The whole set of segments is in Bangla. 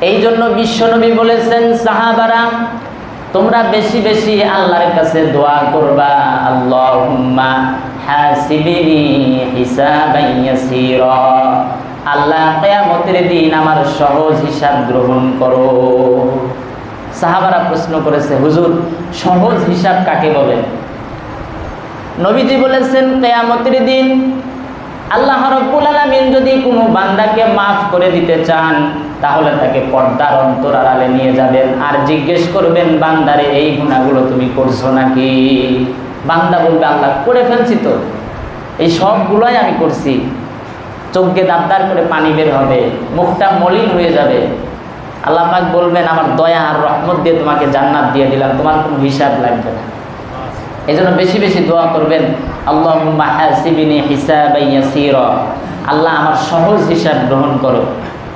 এই জন্য বিশ্বনবী বলেছেন, সাহাবারা, তোমরা বেশি বেশি আল্লাহর কাছে দোয়া করবা। ইয়াসীরা। আল্লাহ কিয়ামতের দিন আমার সহজ হিসাব গ্রহণ করো। সাহাবারা প্রশ্ন করেছে, হুজুর, সহজ হিসাব কাকে বলে? নবীজি বলেছেন, কেয়ামতের দিন আল্লাহ রব্বুল আলমিন যদি কোনো বান্দাকে মাফ করে দিতে চান, তাহলে তাকে পর্দার অন্তর আড়ালে নিয়ে যাবেন। আর জিজ্ঞেস করবেন, বান্দারে, এই গুণাগুলো তুমি করছ নাকি? বান্দা বলবে, আল্লাহ, করে ফেলছি তো। এই সবগুলোই আমি করছি। চোখকে দাবদার করে পানি বের হবে, মুখটা মলিন হয়ে যাবে। আল্লাহ পাক বলবেন, আমার দয়া আর রহমত দিয়ে তোমাকে জান্নাত দিয়ে দিলাম, তোমার কোনো হিসাব লাগবে না। এই বেশি বেশি দোয়া করবেন। আল্লাহ হাসিবিনি হিসাব আল্লাহ আমার সহজ হিসাব গ্রহণ করো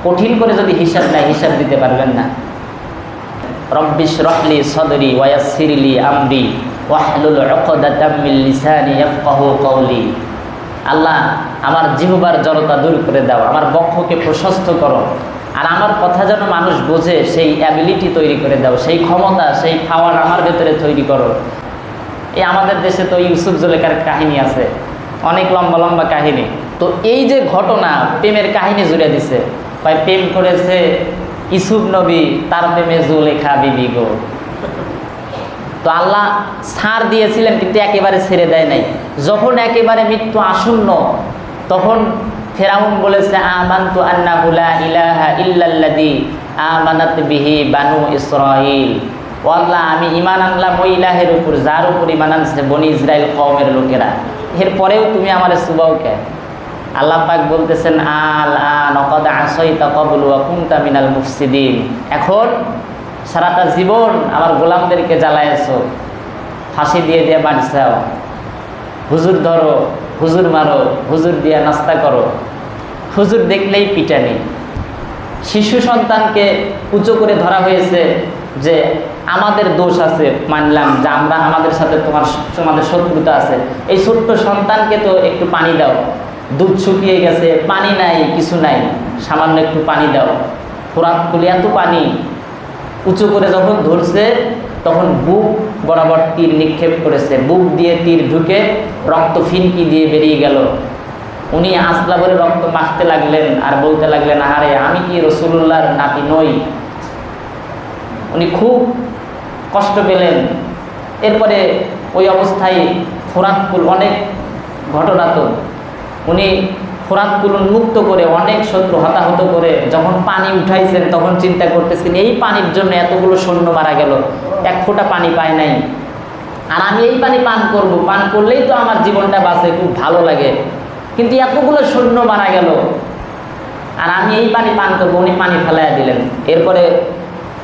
কঠিন করে যদি হিসাব নেয় হিসাব দিতে পারবেন না। রব্বিশ রহলি সদরি ওয়াসিরলি আমরি ওয়াহলুল কওলি। আল্লাহ, আমার জিহবার জড়তা দূর করে দাও। আমার বক্ষকে প্রশস্ত করো। আর আমার কথা যেন মানুষ বোঝে, সেই অ্যাবিলিটি তৈরি করে দাও। সেই ক্ষমতা, সেই পাওয়ার আমার ভেতরে তৈরি করো। এই আমাদের দেশে তো ইউসুফ জুলেখার কাহিনী আছে। অনেক লম্বা লম্বা কাহিনী। তো এই যে ঘটনা, প্রেমের কাহিনী জুড়ে দিছে। ভাই, প্রেম করেছে ইসুফ নবী, তার প্রেমে জুলেখা বিবি গো। তো আল্লাহ ছাড় দিয়েছিলেন, কিন্তু একেবারে ছেড়ে দেয় নাই। যখন একেবারে মৃত্যু আসন্ন, তখন ফেরাউন বলেছে, আমান্তু আন্নাহুলা ইলাহা ইল্লাল্লাদি আমানাত বিহি বানু ইসরাইল ও আল্লাহ আমি ইমান আনলাম, ওই ইলাহের উপর, যার উপর ইমান আনছে বনি ইসরায়েল কওমের লোকেরা। এরপরেও তুমি আমার সুবাও কে? আল্লাহ পাক বলতেছেন, আল আন অকদ আসইতা কবল ওয়া কুনতা মিনাল মুফসিদিন। এখন সারাটা জীবন আমার গোলামদেরকে জ্বালাইছো ফাঁসি দিয়ে দিয়ে বাঁচছাও। হুজুর ধরো, হুজুর মারো, হুজুর দিয়ে নাস্তা করো। হুজুর দেখলেই পিটানি। শিশু সন্তানকে উঁচু করে ধরা হয়েছে যে আমাদের দোষ আছে, মানলাম যে আমরা আমাদের সাথে তোমার তোমাদের শত্রুতা আছে। এই ছোট্ট সন্তানকে তো একটু পানি দাও। দুধ শুকিয়ে গেছে, পানি নাই, কিছু নাই, সামান্য একটু পানি দাও। খোরাক খুলে এত পানি। উঁচু করে যখন ধরছে, তখন বুক বরাবর তীর নিক্ষেপ করেছে। বুক দিয়ে তীর ঢুকে রক্ত ফিনকি দিয়ে বেরিয়ে গেল। উনি আসলা বলে রক্ত মাখতে লাগলেন আর বলতে লাগলেন আরে আমি কি রসুল্লাহর নাতি নই? উনি খুব কষ্ট পেলেন। এরপরে ওই অবস্থায় ফোরাতকুল অনেক ঘটনা তো। উনি ফোরাতকুল মুক্ত করে অনেক শত্রু হতাহত করে যখন পানি উঠাইছেন তখন চিন্তা করতেছেন, এই পানির জন্য এতগুলো সৈন্য মারা গেল, এক ফোঁটা পানি পায় নাই। আর আমি এই পানি পান করব। পান করলেই তো আমার জীবনটা বাঁচে, খুব ভালো লাগে। কিন্তু এতগুলো সৈন্য মারা গেল। আর আমি এই পানি পান করব। উনি পানি ফেলাইয়া দিলেন। এরপরে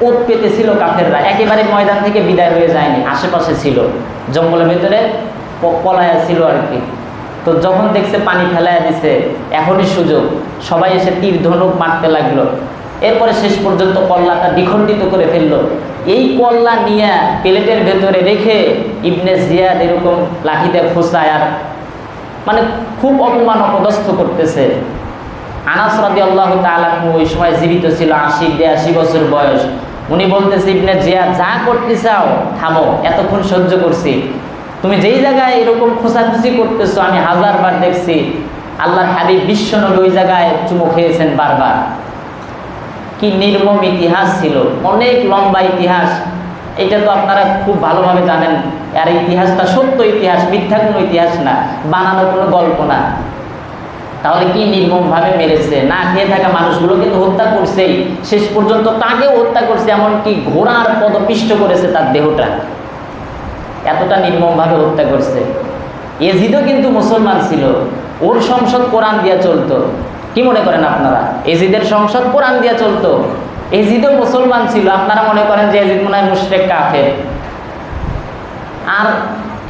ওত পেতেছিল কাফেররা। একেবারে ময়দান থেকে বিদায় হয়ে যায়নি, আশেপাশে ছিল। জঙ্গলের ভেতরে পলায়া ছিল আর কি তো যখন দেখছে পানি ফেলাইয়া দিছে, এখনই সুযোগ। সবাই এসে তীর ধনুক মারতে লাগল। এরপরে শেষ পর্যন্ত কল্লাটা দ্বিখণ্ডিত করে ফেলল। এই কল্লা নিয়ে প্লেটের ভেতরে রেখে ইবনে জিয়াদ এরকম লাঠিতে খোঁচায় আর মানে খুব অপমান অপদস্থ করতেছে। আনাস রাদি আল্লাহ তালাহু ওই সময় জীবিত ছিল আশি বিরাশি বছর বয়স। উনি বলতেছে, ইবনে জিয়া যা করতে চাও, থামো, এতক্ষণ সহ্য করছি। তুমি যেই জায়গায় এরকম খোঁচাখুচি করতেছো, আমি হাজারবার দেখছি, আল্লাহর হাবিব বিশ্বনবী ওই জায়গায় চুমু খেয়েছেন বারবার। কি নির্মম ইতিহাস ছিল, অনেক লম্বা ইতিহাস। এটা তো আপনারা খুব ভালোভাবে জানেন, আর ইতিহাসটা সত্য ইতিহাস, মিথ্যা কোনো ইতিহাস না, বানানো কোনো গল্প না। তাহলে কি নির্মমভাবে মেরেছে? না খেয়ে থাকা মানুষগুলো কিন্তু হত্যা করছেই। শেষ পর্যন্ত তাকেও হত্যা করছে, এমনকি ঘোড়ার পদপিষ্ট করেছে তার দেহটা। এতটা নির্মমভাবে হত্যা করছে। এজিদও কিন্তু মুসলমান ছিল। ওর সংসদ কোরআন দিয়া চলতো। কি মনে করেন আপনারা? এজিদের সংসদ কোরআন দিয়া চলতো। এজিদও মুসলমান ছিল। আপনারা মনে করেন যে এজিদ মনে হয় মুশরেক কাফের। আর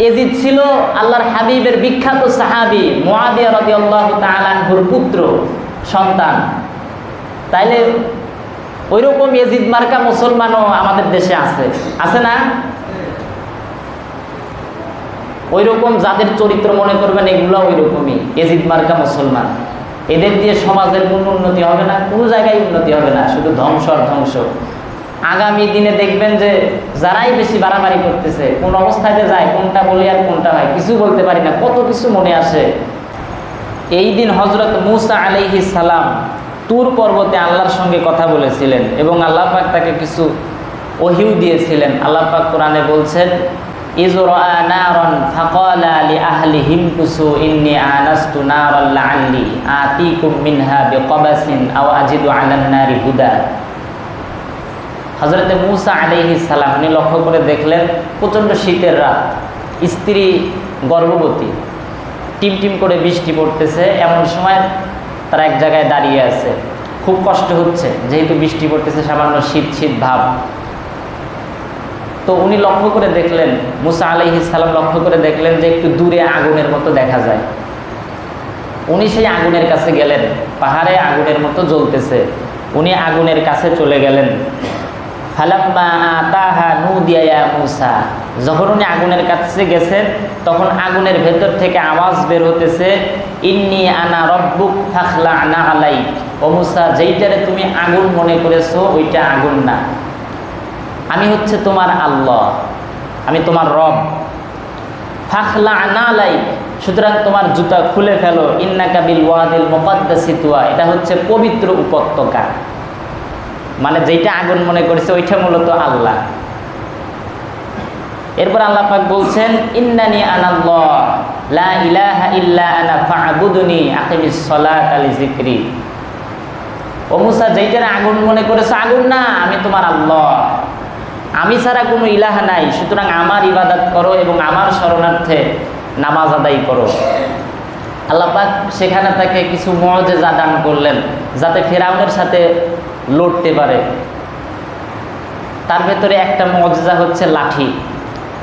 এজিদ ছিল আল্লাহর হাবিবের বিখ্যাত সাহাবি মোয়াবিয়া রদি আল্লাহ তালানহুর পুত্র, সন্তান। তাইলে ওই রকম এজিদ মার্কা মুসলমানও আমাদের দেশে আছে। আছে না? ওই রকম যাদের চরিত্র মনে করবেন এগুলো ওই রকমই এজিদ মার্কা মুসলমান। এদের দিয়ে সমাজের কোনো উন্নতি হবে না, কোনো জায়গায় উন্নতি হবে না, শুধু ধ্বংস আর ধ্বংস। আগামী দিনে দেখবেন যে যারাই বেশি বাড়াবাড়ি করতেছে, কোন অবস্থায় যায়, কোনটা বলি আর কোনটা হয়, কিছু বলতে পারি না, কত কিছু মনে আসে। এই দিন হজরত মুসা আলাইহি সালাম তুর পর্বতে আল্লাহর সঙ্গে কথা বলেছিলেন এবং আল্লাহ পাক তাকে কিছু ওহিউ দিয়েছিলেন। আল্লাহ পাক কোরআনে বলছেন ইন্নী হজরতে মুসা আলাইহি সালাম, উনি লক্ষ্য করে দেখলেন প্রচণ্ড শীতের রাত। স্ত্রী গর্ভবতী। টিম টিম করে বৃষ্টি পড়তেছে, এমন সময় তারা এক জায়গায় দাঁড়িয়ে আছে। খুব কষ্ট হচ্ছে, যেহেতু বৃষ্টি পড়তেছে, সামান্য শীত শীত ভাব। তো উনি লক্ষ্য করে দেখলেন, মুসা আলাইহি সালাম লক্ষ্য করে দেখলেন যে একটু দূরে আগুনের মতো দেখা যায়। উনি সেই আগুনের কাছে গেলেন, পাহাড়ে আগুনের মতো জ্বলতেছে। উনি আগুনের কাছে চলে গেলেন। ফালাম্মা আতাহা নুদিয়া মুসা। যখন উনি আগুনের কাছে গেছেন তখন আগুনের ভেতর থেকে আওয়াজ বের হতেছে, ইন্নি আনা রব্বুক ফাখলা আনা আলাই ও মুসা, যেইটারে তুমি আগুন মনে করেছ, ওইটা আগুন না। আমি হচ্ছে তোমার আল্লাহ, আমি তোমার রব। ফাখলা আনা আলাই সুতরাং তোমার জুতা খুলে ফেলো। ইন্নাকা বিল ওয়াদিল মুকাদ্দাসিতুয়া এটা হচ্ছে পবিত্র উপত্যকা। মানে যেটা আগুন মনে করেছে, ওইটা মূলত আল্লাহ। এরপর আল্লাহ পাক বলছেন, ইন্নানি আনাল্লাহ, লা ইলাহা ইল্লা আনা, ফা'বুদুনি, আকিমিস সালাত আলি যিকরি। ও মুসা, যেইটার আগুন মনে করেছে, আগুন না, আমি তোমার আল্লাহ। আমি ছাড়া কোনো ইলাহা নাই, সুতরাং আমার ইবাদত করো এবং আমার শরণার্থে নামাজ আদায় করো। আল্লাহ পাক সেখানে তাকে কিছু মজেজা দান করলেন, যাতে ফেরাউনের সাথে লড়তে পারে। তার ভেতরে একটা মজা হচ্ছে লাঠি।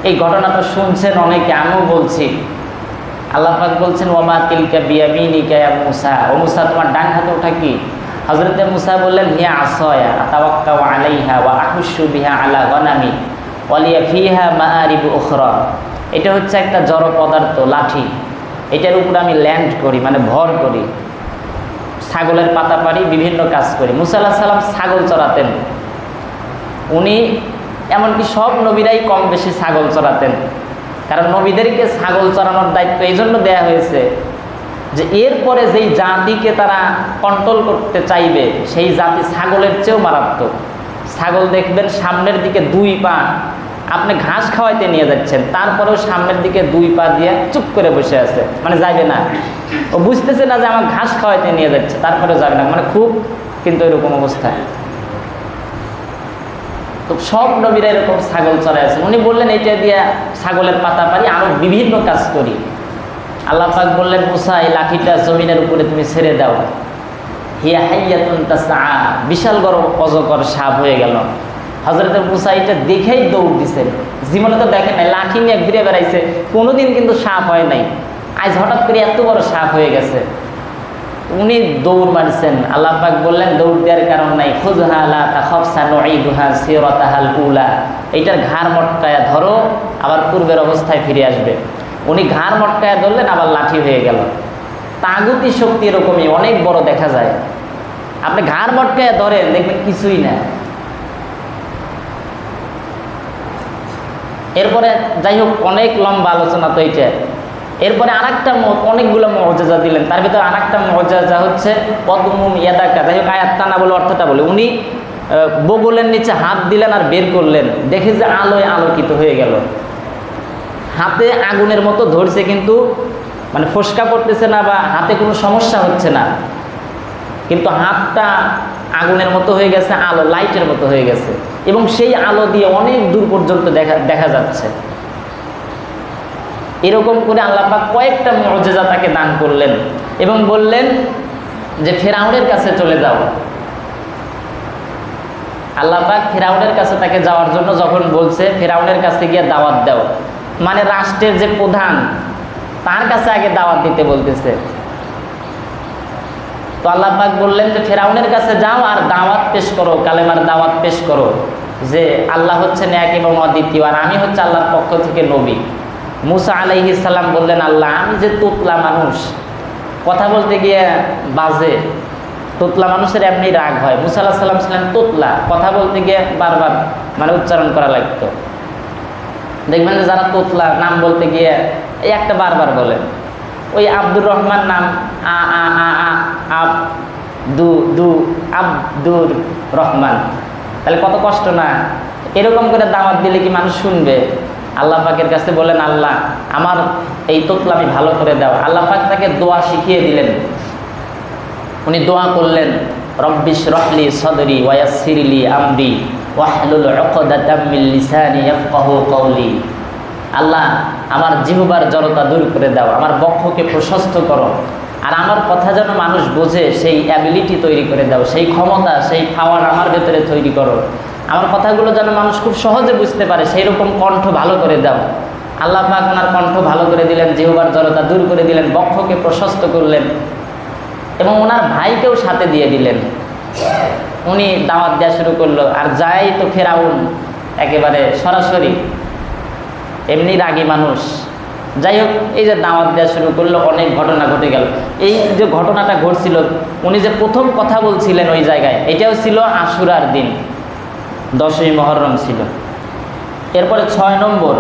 এই ঘটনাটা শুনছেন অনেকে, আমিও বলছি। আল্লাহাক বলছেন ওমা তিলকা বিয়ামিনিকা মুসা। ও মুসা, তোমার ডান হাতে ওঠা কি? হজরতে মুসা বললেন, হিয়া আসয়া আলাইহা ওয়া আহুশু বিহা আলা গনামি ওয়ালিয়া ফিহা মাআরিবু উখরা। এটা হচ্ছে একটা জড় পদার্থ, লাঠি। এটার উপর আমি ল্যান্ড করি মানে ভর করি। ছাগলের পাতা পারি বিভিন্ন কাজ করি। মুসা আল্লাহ সাল্লাম ছাগল চড়াতেন। উনি এমনকি সব নবীরাই কম বেশি ছাগল চড়াতেন। কারণ নবীদেরকে ছাগল চড়ানোর দায়িত্ব এই জন্য দেয়া হয়েছে যে এরপরে যেই জাতিকে তারা কন্ট্রোল করতে চাইবে, সেই জাতি ছাগলের চেয়েও মারাত্মক। ছাগল দেখবেন সামনের দিকে দুই পা আপনি ঘাস খাওয়াইতে নিয়ে যাচ্ছেন, তারপরেও সামনের দিকে দুই পা দিয়ে চুপ করে বসে আছে মানে যাবে না। ও বুঝতেছে না যে আমার ঘাস খাওয়াইতে নিয়ে যাচ্ছে তারপরে যাবে না মানে খুব কিন্তু এরকম অবস্থা। তো সব নবীরা এরকম ছাগল চড়াই আছেন। উনি বললেন, এটা দিয়ে ছাগলের পাতা পারি আরও বিভিন্ন কাজ করি। আল্লাহ পাক বললেন, মুসা, এই লাঠিটা জমিনের উপরে তুমি ছেড়ে দাও। হিয়া হাইয়াতুন তাসা বিশাল বড় অজগর সাপ হয়ে গেল। হজরতের মুসা এটা দেখেই দৌড় দিছেন। জীবনে তো দেখেন নাই, লাঠি নিয়ে ঘুরে বেড়াইছে। কোনোদিন কিন্তু সাপ হয় নাই। আজ হঠাৎ করে এত বড় সাপ হয়ে গেছে। উনি দৌড় মারছেন। আল্লাপাক বললেন, দৌড় দেওয়ার কারণ নাই। খুজহা লা তাখাফসা নুঈদুহা সিরাতাহাল উলা। এইটার ঘাড় মটকায়া ধরো, আবার পূর্বের অবস্থায় ফিরে আসবে। উনি ঘাড় মটকায়া ধরলেন, আবার লাঠি হয়ে গেল। তাগুতি শক্তি এরকমই, অনেক বড় দেখা যায়। আপনি ঘাড় মটকায়া ধরেন, দেখবেন কিছুই না। এরপরে যাই হোক অনেক লম্বা আলোচনা তো এইটা। এরপরে আর একটা অনেকগুলো মর্যাদা দিলেন। তার ভিতরে আর একটা মর্যাদা হচ্ছে, পদ্মুম ইয়াদাকা যাই হোক আয়াতটা না বলে অর্থটা বলে। উনি বগলের নিচে হাত দিলেন আর বের করলেন। দেখে যে আলোয় আলোকিত হয়ে গেল। হাতে আগুনের মতো ধরছে কিন্তু মানে ফসকা পড়তেছে না বা হাতে কোনো সমস্যা হচ্ছে না। কিন্তু হাতটা আগুনের মতো হয়ে গেছে, আলো লাইটের মতো হয়ে গেছে। এবং সেই আলো দিয়ে অনেক দূর পর্যন্ত দেখা দেখা যাচ্ছে। এরকম করে আল্লাপাক কয়েকটা মর্যাদা তাকে দান করলেন এবং বললেন যে, ফেরাউনের কাছে চলে যাও। আল্লাপাক ফেরাউনের কাছে তাকে যাওয়ার জন্য যখন বলছে, ফেরাউনের কাছে গিয়ে দাওয়াত দাও। মানে রাষ্ট্রের যে প্রধান, তার কাছে আগে দাওয়াত দিতে বলতেছে। তো আল্লাপাক বললেন যে, ফেরাউনের কাছে যাও আর দাওয়াত পেশ করো, কালেমার দাওয়াত পেশ করো যে, আল্লাহ হচ্ছে ন্যাক এবং অদ্বিতীয় আর আমি হচ্ছে আল্লাহর পক্ষ থেকে নবী। মুসা আলাইহি সাল্লাম বললেন, আল্লাহ, আমি যে তুতলা মানুষ, কথা বলতে গিয়ে বাজে, তোতলা মানুষের এমনি রাগ হয়। মুসা আল্লাহ সাল্লাম ছিলেন তোতলা, কথা বলতে গিয়ে বারবার মানে উচ্চারণ করা লাগতো। দেখবেন যে যারা তোতলা নাম বলতে গিয়ে, এই একটা বারবার বলে ওই আব্দুর রহমান নাম, আ আ আ আ, আব, দু দু, আব্দুর রহমান। তাহলে কত কষ্ট না? এরকম করে দাওয়াত দিলে কি মানুষ শুনবে? আল্লাহ পাকের কাছে বলেন, আল্লাহ, আমার এই তোতলা আমি ভালো করে দাও। আল্লাহ পাক তাকে দোয়া শিখিয়ে দিলেন। উনি দোয়া করলেন রব্বিশ রহলি সদরি ওয়াসিরলি আমরি ওয়াহলুল উকদাতাম মিন লিসানি ইয়াফকাহু কওলি। আল্লাহ আমার জিহবার জড়তা দূর করে দাও, আমার বক্ষকে প্রশস্ত করো। আর আমার কথা যেন মানুষ বোঝে, সেই অ্যাবিলিটি তৈরি করে দাও, সেই ক্ষমতা, সেই পাওয়ার আমার ভেতরে তৈরি করো। আমার কথাগুলো যেন মানুষ খুব সহজে বুঝতে পারে সেই রকম কণ্ঠ ভালো করে দাও। আল্লাহ পাক ওনার কণ্ঠ ভালো করে দিলেন, জিহবার জড়তা দূর করে দিলেন, বক্ষকে প্রশস্ত করলেন এবং ওনার ভাইকেও সাথে দিয়ে দিলেন। উনি দাওয়াত দেওয়া শুরু করল, আর যাই তো ফেরাউন, একেবারে সরাসরি এমনি রাগী মানুষ। যাই হোক এই যে দাওয়াত দেওয়া শুরু করল, অনেক ঘটনা ঘটে গেল। এই যে ঘটনাটা ঘটছিল, উনি যে প্রথম কথা বলছিলেন ওই জায়গায়, এটাও ছিল আশুরার দিন। দশই মহরম ছিল। এরপরে ছয় নম্বর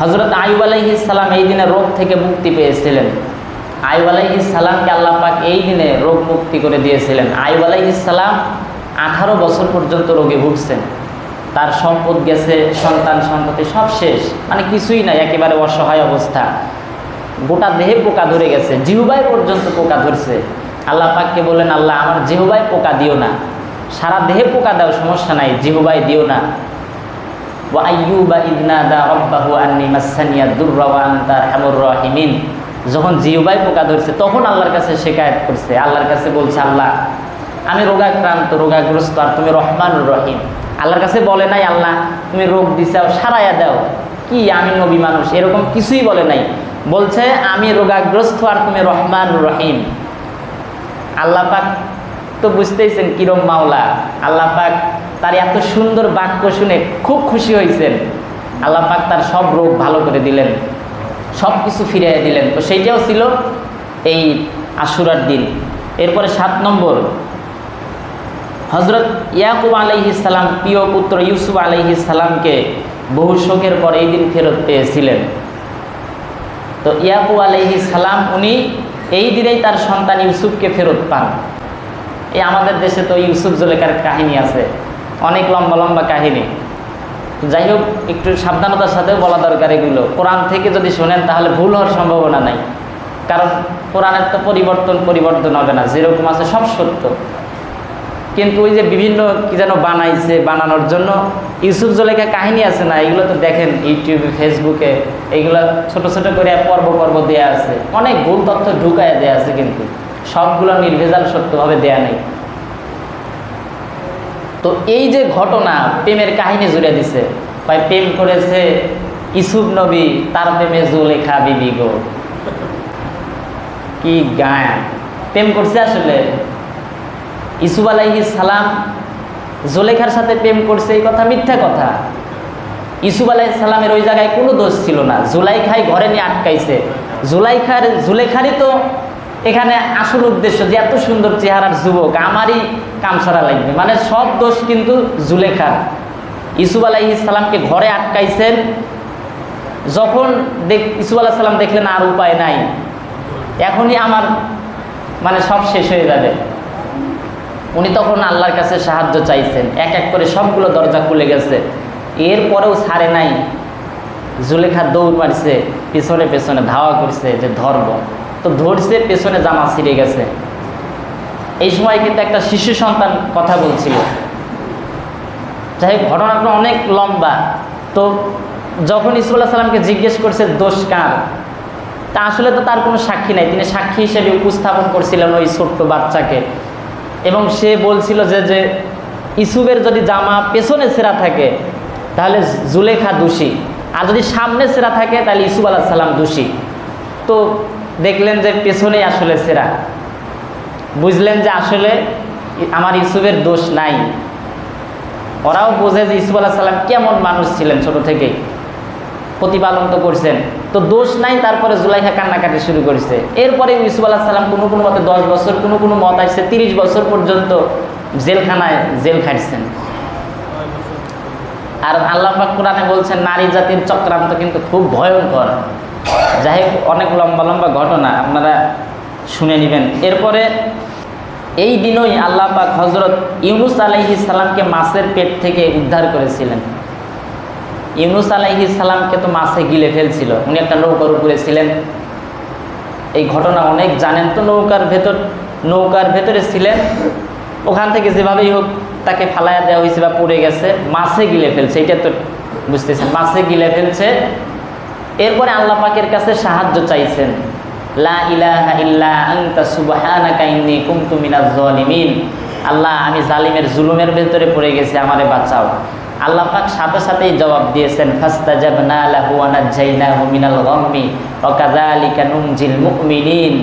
হজরত আইব আলাইহিসাল্লাম এই দিনে রোগ থেকে মুক্তি পেয়েছিলেন। আইব আলাইহিসাল্লামকে আল্লাহ পাক এই দিনে রোগ মুক্তি করে দিয়েছিলেন। আইব আলাইহিসাল্লাম আঠারো বছর পর্যন্ত রোগে ভুগছেন। তার সম্পদ গেছে, সন্তান সন্ততি সব শেষ। মানে কিছুই নাই, একেবারে অসহায় অবস্থা। গোটা দেহে পোকা ধরে গেছে জিহুবাই পর্যন্ত পোকা ধরছে। আল্লাহ পাককে বলেন আল্লাহ, আমার জিহুবাই পোকা দিও না। সারা দেহে পোকা দাও, সমস্যা নাই জিহুবাই দিও না। রাহিমিন। যখন জিহুবাই পোকা ধরছে, তখন আল্লাহর কাছে শেখায়ত করছে। আল্লাহর কাছে বলছে, আল্লাহ, আমি রোগাক্রান্ত, রোগাগ্রস্ত, আর তুমি রহমানুর রহিম। আল্লাহর কাছে বলে নাই, আল্লাহ, তুমি রোগ দিছাও সারাইয়া দাও। কি আমি নবী মানুষ? এরকম কিছুই বলে নাই। বলছে, আমি রোগাগ্রস্ত আর তুমি রহমান রহিম। আল্লাহ পাক তো বুঝতেইছেন কিরম মাওলা। আল্লাহ পাক তার এত সুন্দর বাক্য শুনে খুব খুশি হয়েছেন আল্লাহ পাক তার সব রোগ ভালো করে দিলেন, সব কিছু ফিরিয়ে দিলেন। তো সেইটাও ছিল এই আশুরার দিন। এরপরে সাত নম্বর হজরত ইয়াকুব আলাইহিসাল্লাম প্রিয় পুত্র ইউসুফ আলাইহিসাল্লামকে বহু শোকের পর এই দিন ফেরত পেয়েছিলেন। তো ইয়াকুব আলাইহিসাল্লাম উনি এই দিনেই তার সন্তান ইউসুফকে ফেরত পান। এই আমাদের দেশে তো ইউসুফ জলেকার কাহিনী আছে, অনেক লম্বা লম্বা কাহিনী। যাই হোক, একটু সাবধানতার সাথেও বলা দরকার এগুলো। কোরআন থেকে যদি শোনেন, তাহলে ভুল হওয়ার সম্ভাবনা নাই। কারণ কোরআনের তো পরিবর্তন পরিবর্তন হবে না, যেরকম আছে সব সত্য। কিন্তু ওই যে বিভিন্ন কি যেন বানাইছে বানানোর জন্য ইউসুফ জলেখা কাহিনী আছে না? এগুলো তো দেখেন ইউটিউবে, ফেসবুকে এইগুলো ছোট ছোট করে পর্ব পর্ব দেয়া আছে। অনেক ভুল তথ্য ঢুকায় দেয়া আছে কিন্তু। সবগুলো নির্ভেজাল সত্যভাবে দেয়া নেই। তো এই যে ঘটনা প্রেমের কাহিনী জুড়ে দিছে। ভাই, প্রেম করেছে ইসুফ নবী, তার প্রেমে জুলেখা বিবি গো। কি গায়। প্রেম করছে আসলে? ইসুফ আলাইহিস সালাম জোলেখার সাথে প্রেম করছে, এই কথা মিথ্যা কথা। ইসুফ আলাইহিস সালামের ওই জায়গায় কোনো দোষ ছিল না। জুলাইখাই ঘরে নিয়ে আটকাইছে। জুলাইখার, জুলেখারই তো এখানে আসল উদ্দেশ্য যে এত সুন্দর চেহারার যুবক, আমারই কামসারা লাগবে। মানে সব দোষ কিন্তু জুলেখার। ইসুফ আলাইহিস সালামকে ঘরে আটকাইছেন। যখন দেখ, ইসুফ আলাহ সাল্লাম দেখলেন আর উপায় নাই। এখনই আমার মানে সব শেষ হয়ে যাবে। উনি তখন আল্লাহর কাছে সাহায্য চাইছেন। এক এক করে সবগুলো দরজা খুলে গেছে। এরপরেও ছাড়ে নাই। জুলেখা দৌড় মারছে, পেছনে পেছনে ধাওয়া করছে যে ধর্ম তো ধরছে, পেছনে জামা ছিঁড়ে গেছে। এই সময় কিন্তু একটা শিশু সন্তান কথা বলছিল। যাই হোক ঘটনাটা অনেক লম্বা। তো যখন ইসুল্লাহ সাল্লামকে জিজ্ঞেস করছে, দোষ কার? তা আসলে তো তার কোনো সাক্ষী নাই। তিনি সাক্ষী হিসেবে উপস্থাপন করছিলেন ওই ছোট্ট বাচ্চাকে। এবং সে বলছিল যে যে ইসুবের যদি জামা পেছনে সেরা থাকে, তাহলে জুলেখা দোষী। আর যদি সামনে সেরা থাকে, তাহলে ইসুব আলাহ সাল্লাম দোষী। তো দেখলেন যে পেছনেই আসলে সেরা। বুঝলেন যে আসলে আমার ইসুবের দোষ নাই। ওরাও বোঝে যে ইসুব আলাহ সাল্লাম কেমন মানুষ ছিলেন ছোট থেকেই। প্রতিপালন তো করছেন। তো দোষ নাই, তারপরে জুলাইখা কান্নাকাটি শুরু করেছে। এরপরে ইউসুফ আল্লাহ সাল্লাম কোনো কোনো মতে দশ বছর, কোনো কোনো মত আসছে তিরিশ বছর পর্যন্ত জেলখানায় জেল খাটছেন আর আল্লাহ কোরআনে বলছেন, নারী জাতির চক্রান্ত কিন্তু খুব ভয়ঙ্কর। যাই হোক, অনেক লম্বা লম্বা ঘটনা, আপনারা শুনে নেবেন। এরপরে এই দিনই আল্লাহ পাক হজরত ইউনুস আলাইহি মাছের পেট থেকে উদ্ধার করেছিলেন। ইউনুস আলাইহি সালামকে তো মাছে গিলে ফেলছিল। উনি একটা নৌকার উপরে ছিলেন। এই ঘটনা অনেক জানেন তো, নৌকার ভেতর, নৌকার ভেতরে ছিলেন। ওখান থেকে যেভাবেই হোক তাকে ফালাইয়া দেওয়া হয়েছে বা পড়ে গেছে, মাছে গিলে ফেলছে, এটা তো বুঝতেছেন, মাছে গিলে ফেলছে। এরপরে আল্লাহ পাকের কাছে সাহায্য চাইছেন। লা আল্লাহ, আমি জালিমের জুলুমের ভেতরে পড়ে গেছি, আমারে বাঁচাও। আল্লাহ পাক সাথে সাথেই জবাব দিয়েছেন, ফাস্তাজাবনা লাহু ওয়া নাজ্জাইনাহু মিনাল গাম্মি ওয়া কাযালিকা নুনজিল মুমিনিন।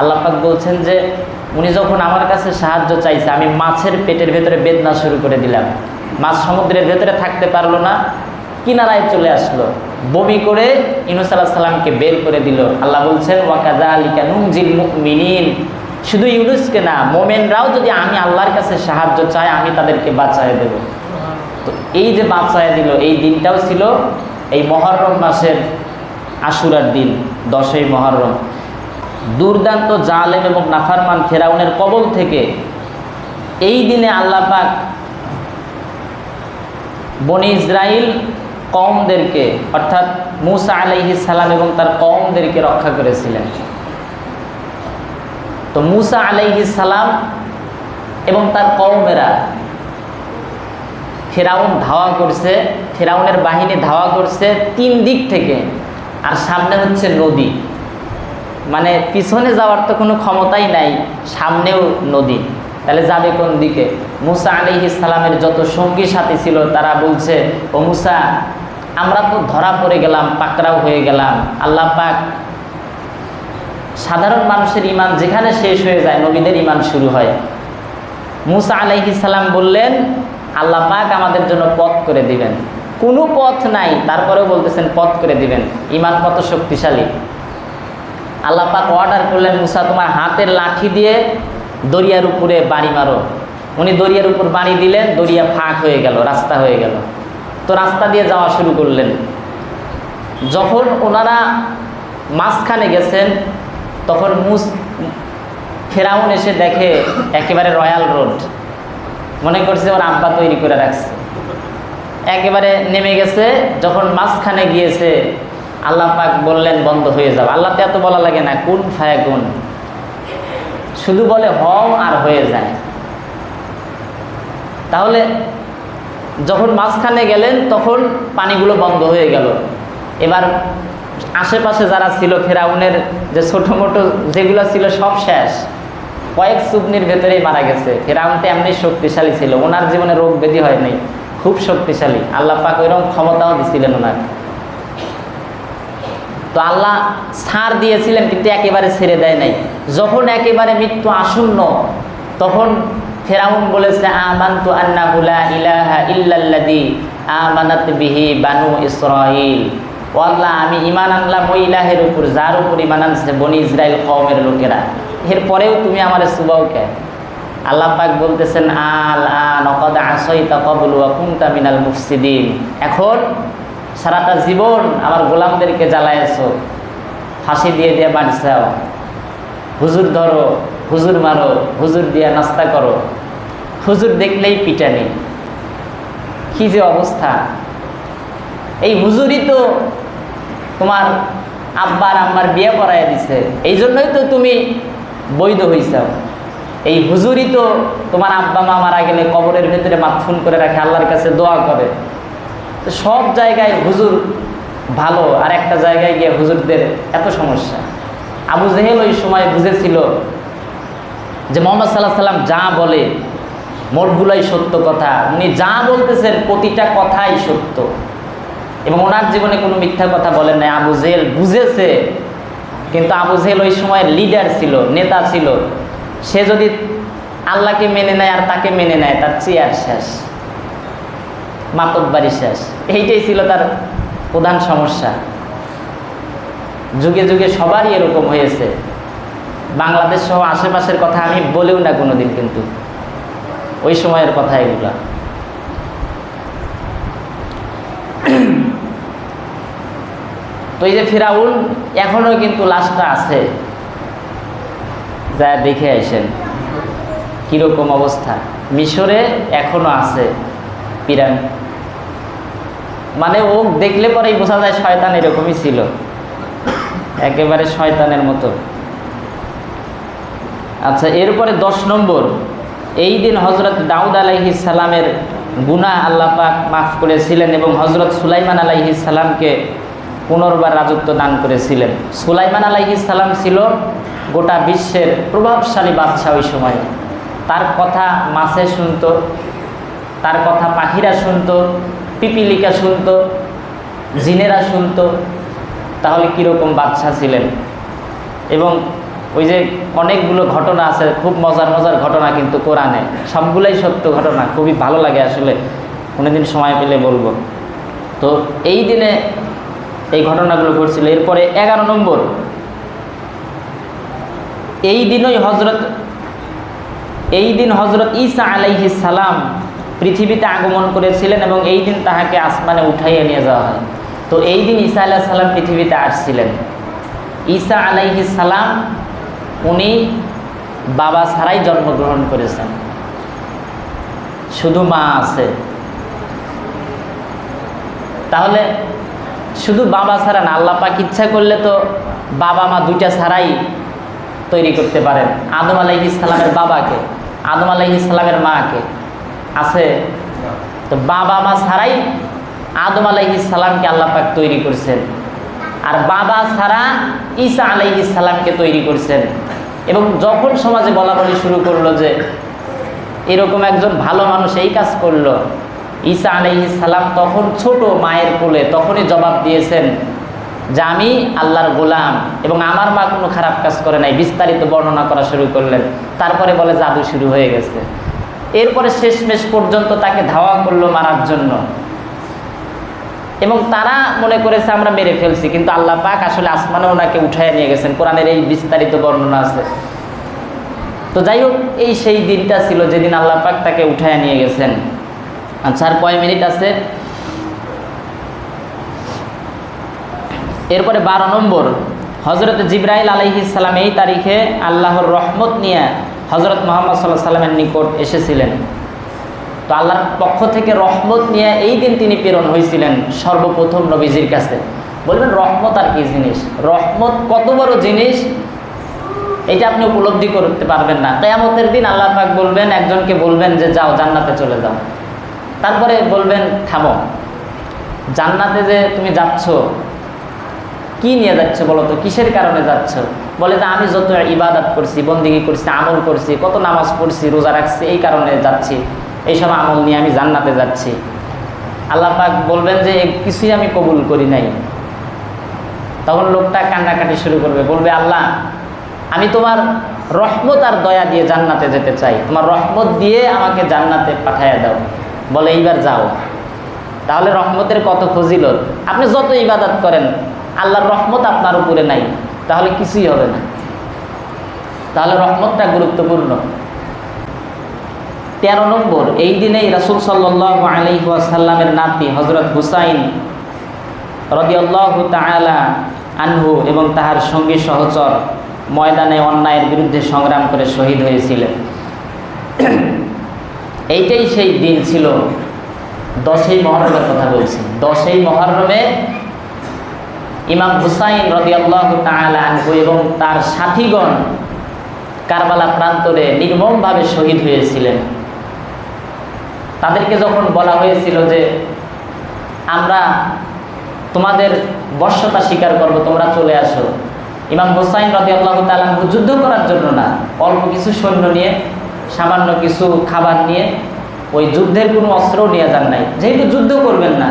আল্লাহ পাক বলছেন যে, উনি যখন আমার কাছে সাহায্য চাইছে, আমি মাছের পেটের ভেতরে বেদনা শুরু করে দিলাম। মাছ সমুদ্রের ভেতরে থাকতে পারল না, কিনারায় চলে আসলো। বমি করে ইনুস আল্লাহ সাল্লামকে বের করে দিল। আল্লাহ বলছেন ওয়াকাদা আলিকা নুমজিল মুমিনিন। শুধু ইউনুসকে না, মোমেনরাও যদি আমি আল্লাহর কাছে সাহায্য চাই, আমি তাদেরকে বাঁচায় দেব। এই যে বাঁচায় দিল, এই দিনটাও ছিল এই মহরম মাসের আশুরার দিন, দশই মহরম। দুর্দান্ত জালেম এবং নাফারমান ফেরাউনের কবল থেকে এই দিনে আল্লাহ পাক বনি ইসরাইল কমদেরকে অর্থাৎ মুসা আলাইহিস সালাম এবং তার কমদেরকে রক্ষা করেছিলেন। তো মুসা আলাইহিস সালাম এবং তার কওমেরা ফেরাউন ধাওয়া করছে, ফেরাউনের বাহিনী ধাওয়া করছে তিন দিক থেকে। আর সামনে হচ্ছে নদী। মানে পিছনে যাওয়ার তো কোনো ক্ষমতাই নাই, সামনেও নদী। তাহলে যাবে কোন দিকে? মুসা আলি ইসলামের যত সঙ্গী সাথী ছিল, তারা বলছে, ও মুসা, আমরা তো ধরা পড়ে গেলাম, পাকড়াও হয়ে গেলাম। আল্লাহ পাক সাধারণ মানুষের ইমান যেখানে শেষ হয়ে যায়, নবীদের ইমান শুরু হয়। মুসা আলাইহি সালাম বললেন আল্লাহ পাক আমাদের জন্য পথ করে দিবেন। কোনো পথ নাই, তারপরেও বলতেছেন পথ করে দিবেন। ইমান কত শক্তিশালী। আল্লাহ পাক অর্ডার করলেন, মুসা, তোমার হাতের লাঠি দিয়ে দরিয়ার উপরে বাড়ি মারো। উনি দরিয়ার উপর বাড়ি দিলেন, দরিয়া ফাঁক হয়ে গেল, রাস্তা হয়ে গেল। তো রাস্তা দিয়ে যাওয়া শুরু করলেন। যখন ওনারা মাঝখানে গেছেন, তখন মুস, ফেরাউন এসে দেখে একেবারে রয়্যাল রোড। মনে করছে ওর আব্বা তৈরি করে রাখছে। একেবারে নেমে গেছে, যখন মাঝখানে গিয়েছে, আল্লাহ পাক বললেন, বন্ধ হয়ে যাও। আল্লাহতে এত বলা লাগে না, কোন ফায়া কোন। শুধু বলে হও আর হয়ে যায়। তাহলে যখন মাঝখানে গেলেন, তখন পানিগুলো বন্ধ হয়ে গেল। এবার আশেপাশে যারা ছিল, ফেরাউনের যে ছোটো মোটো যেগুলো ছিল, সব শেষ। কয়েক সুবনির ভেতরেই মারা গেছে। ফেরাউন তো এমনি শক্তিশালী ছিল, ওনার জীবনে রোগ ব্যাধি হয় নাই, খুব শক্তিশালী। আল্লাহ পাক ওইরকম ক্ষমতাও দিছিলেন ওনার। তো আল্লাহ ছাড় দিয়েছিলেন, কিন্তু একেবারে ছেড়ে দেয় নাই। যখন একেবারে মৃত্যু আসন্ন, তখন ফেরাউন বলেছে, আমান্তু আন্নাহুলা ইলাহা ইল্লাল্লাদি আমানাত বিহি বানু ইসরাইল ও আল্লাহ, আমি ইমান আনলাম ওই ইলাহের উপর, যার উপর ইমান আনছে বনি ইসরায়েল কওমের লোকেরা। এরপরেও তুমি আমার সুবাও কে? আল্লাহ পাক বলতেছেন আল আন অকদ আসইতা কবল ওয়া কুনতা মিনাল মুফসিদিন। এখন সারাটা জীবন আমার গোলামদেরকে জ্বালাইছো ফাঁসি দিয়ে দিয়ে বাঁচছাও। হুজুর ধরো, হুজুর মারো, হুজুর দিয়ে নাস্তা করো। হুজুর দেখলেই পিটানি। কি যে অবস্থা। এই হুজুরই তো তোমার আব্বার আম্মার বিয়ে করাইয়া দিছে। এই জন্যই তো তুমি বৈধ হইছাও। এই হুজুরই তো তোমার আব্বা, মা মারা গেলে কবরের ভেতরে মাথুন করে রাখে, আল্লাহর কাছে দোয়া করে। তো সব জায়গায় হুজুর ভালো, আর একটা জায়গায় গিয়ে হুজুরদের এত সমস্যা। আবু জেহেল ওই সময় বুঝেছিল যে মোহাম্মদ সাল্লাহ সাল্লাম যা বলে, মোটগুলাই সত্য কথা। উনি যা বলতেছেন প্রতিটা কথাই সত্য। এবং ওনার জীবনে কোনো মিথ্যা কথা বলেন নাই। আবু জেহেল বুঝেছে কিন্তু আবু জেহেল ওই সময় লিডার ছিল, নেতা ছিল। সে যদি আল্লাহকে মেনে নেয় আর তাকে মেনে নেয়, তার চেয়ার শেষ মাতব বাড়ি শেষ। এইটাই ছিল তার প্রধান সমস্যা। যুগে যুগে সবারই এরকম হয়েছে। বাংলাদেশ সহ আশেপাশের কথা আমি বলেও না কোনোদিন কিন্তু। ওই সময়ের কথা এগুলা। তো এই যে ফিরাউন, এখনও কিন্তু লাশটা আছে। যা দেখে আসেন, কীরকম অবস্থা। মিশরে এখনও আছে পিরান। মানে ও দেখলে পরেই বোঝা যায় শয়তান এরকমই ছিল। একেবারে শয়তানের মতো। আচ্ছা এরপরে দশ নম্বর। এই দিন হজরত দাউদ আলাইহি সালামের গুনা আল্লাহ পাক মাফ করেছিলেন এবং হজরত সুলাইমান আলাইহি সালামকে পুনর্বার রাজত্ব দান করেছিলেন। সুলাইমান সালাম ছিল গোটা বিশ্বের প্রভাবশালী বাদশাহ ওই সময়। তার কথা মাছে শুনতো, তার কথা পাখিরা শুনতো, পিপিলিকা শুনতো, জিনেরা শুনতো, তাহলে কীরকম বাদশাহ ছিলেন? এবং ওই যে অনেকগুলো ঘটনা আছে, খুব মজার মজার ঘটনা কিন্তু কোরআনে। সবগুলাই সত্য ঘটনা, খুবই ভালো লাগে আসলে। কোনোদিন সময় পেলে বলব। তো এই দিনে এই ঘটনাগুলো ঘটছিল। এরপরে এগারো নম্বর। এই দিনই হজরত এই দিন হজরত ঈসা আলাইহি সালাম পৃথিবীতে আগমন করেছিলেন এবং এই দিন তাহাকে আসমানে উঠাইয়ে নিয়ে যাওয়া হয়। তো এই দিন ঈসা আলাহ সালাম পৃথিবীতে আসছিলেন। ঈসা আলাইহি সালাম উনি বাবা ছাড়াই জন্মগ্রহণ করেছেন। শুধু মা আছে। তাহলে শুধু বাবা ছাড়া না, আল্লাহ পাক ইচ্ছা করলে তো বাবা মা দুইটা ছাড়াই তৈরি করতে পারেন। আদম আলাইহি সালামের বাবাকে, আদম আলাইহি সালামের মাকে আছে। তো বাবা মা ছাড়াই আদম আলাইহি সালামকে আল্লাহ পাক তৈরি করছেন। আর বাবা ছাড়া ঈসা আলাইহি সালামকে তৈরি করছেন। এবং যখন সমাজে বলা বলি শুরু করল যে, এরকম একজন ভালো মানুষ এই কাজ করল ঈসা আলাইহি সালাম তখন ছোট মায়ের কোলে তখনই জবাব দিয়েছেন, যে আমি আল্লাহর গোলাম এবং আমার মা কোনো খারাপ কাজ করে নাই। বিস্তারিত বর্ণনা করা শুরু করলেন। তারপরে বলে, জাদু শুরু হয়ে গেছে। এরপরে শেষমেশ পর্যন্ত তাকে ধাওয়া করল মারার জন্য। এবং তারা মনে করেছে, আমরা মেরে ফেলছি। কিন্তু আল্লাহ পাক আসলে আসমানে ওনাকে উঠায় নিয়ে গেছেন। কোরআনের এই বিস্তারিত বর্ণনা আছে। তো যাই হোক, এই সেই দিনটা ছিল যেদিন আল্লাহ পাক তাকে উঠায় নিয়ে গেছেন। আচ্ছা কয় মিনিট আছে? এরপরে বারো নম্বর হজরত জিব্রাইল আলহিসাল্লাম এই তারিখে আল্লাহর রহমত নিয়ে হজরত মোহাম্মদ সাল্লাহ সাল্লামের নিকট এসেছিলেন। তো আল্লাহর পক্ষ থেকে রহমত নিয়ে এই দিন তিনি প্রেরণ হয়েছিলেন সর্বপ্রথম নবীজির কাছে। বলবেন রহমত আর কি জিনিস? রহমত কত বড় জিনিস? এটা আপনি উপলব্ধি করতে পারবেন না। কেয়ামতের দিন আল্লাহ পাক বলবেন, একজনকে বলবেন যে যাও জান্নাতে চলে যাও। তারপরে বলবেন, থামো। জান্নাতে যে তুমি যাচ্ছ, কি নিয়ে যাচ্ছ বলো তো? কিসের কারণে যাচ্ছ? বলে যে, আমি যত ইবাদত করছি, বন্দিগি করছি, আমল করছি, কত নামাজ পড়ছি, রোজা রাখছি, এই কারণে যাচ্ছি। এইসব আমল নিয়ে আমি জান্নাতে যাচ্ছি। আল্লাহ পাক বলবেন যে কিছুই আমি কবুল করি নাই। তখন লোকটা কান্নাকাটি শুরু করবে, বলবে, আল্লাহ, আমি তোমার রহমত আর দয়া দিয়ে জান্নাতে যেতে চাই। তোমার রহমত দিয়ে আমাকে জান্নাতে পাঠাইয়া দাও। বলে, এইবার যাও। তাহলে রহমতের কত ফজিলত? আপনি যত ইবাদত করেন, আল্লাহর রহমত আপনার উপরে নাই, তাহলে কিছুই হবে না। তাহলে রহমতটা গুরুত্বপূর্ণ। তেরো নম্বর, এই দিনেই রাসুল সাল্লাহ আলহিহাসাল্লামের নাতি হজরত হুসাইন রদিয়াল্লাহ তালা আনহু এবং তাহার সঙ্গী সহচর ময়দানে অন্যায়ের বিরুদ্ধে সংগ্রাম করে শহীদ হয়েছিলেন। এইটাই সেই দিন ছিল দশই মহরমের কথা বলছি। দশই মহরমে ইমাম হুসাইন রদিয়াল্লাহ তালা আনহু এবং তার সাথীগণ কারবালা প্রান্তরে নির্মমভাবে শহীদ হয়েছিলেন। তাদেরকে যখন বলা হয়েছিল যে, আমরা তোমাদের বর্ষতা স্বীকার করব, তোমরা চলে আসো। ইমাম হোসাইন রদি আল্লাহ তালাহু যুদ্ধ করার জন্য না, অল্প কিছু সৈন্য নিয়ে সামান্য কিছু খাবার নিয়ে ওই যুদ্ধের কোনো অস্ত্রও নিয়ে যান নাই। যেহেতু যুদ্ধ করবেন না,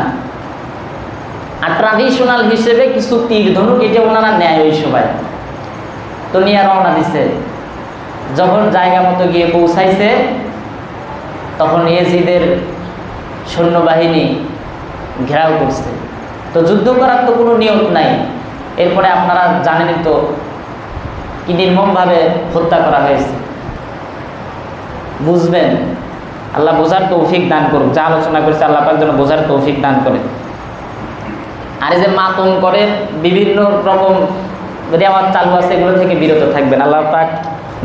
আর ট্রাডিশনাল হিসেবে কিছু তীর ধনুক এটা ওনারা নেয় ওই সময়। তো নিয়ে রওনা দিছে। যখন জায়গা মতো গিয়ে পৌঁছাইছে, তখন এজিদের সৈন্যবাহিনী ঘেরাও করছে। তো যুদ্ধ করার তো কোনো নিয়ত নাই। এরপরে আপনারা জানেনই তো, কি নির্মমভাবে হত্যা করা হয়েছে। বুঝবেন। আল্লাহ বোঝার তৌফিক দান করুক। যা আলোচনা করেছে আল্লাহ পাক যেন বোঝার তৌফিক দান করে। আর এই যে মাতম করে বিভিন্ন রকম রেওয়াজ চালু আছে এগুলো থেকে বিরত থাকবেন। আল্লাহ পাক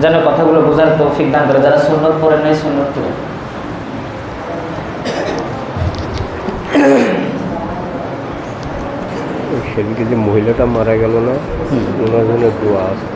যেন কথাগুলো বোঝার তৌফিক দান করে। যারা সুন্দর পড়ে নেয় সুন্দর পড়ে। সেদিকে যে মহিলাটা মারা গেল না ওনার জন্য দোয়া আছে।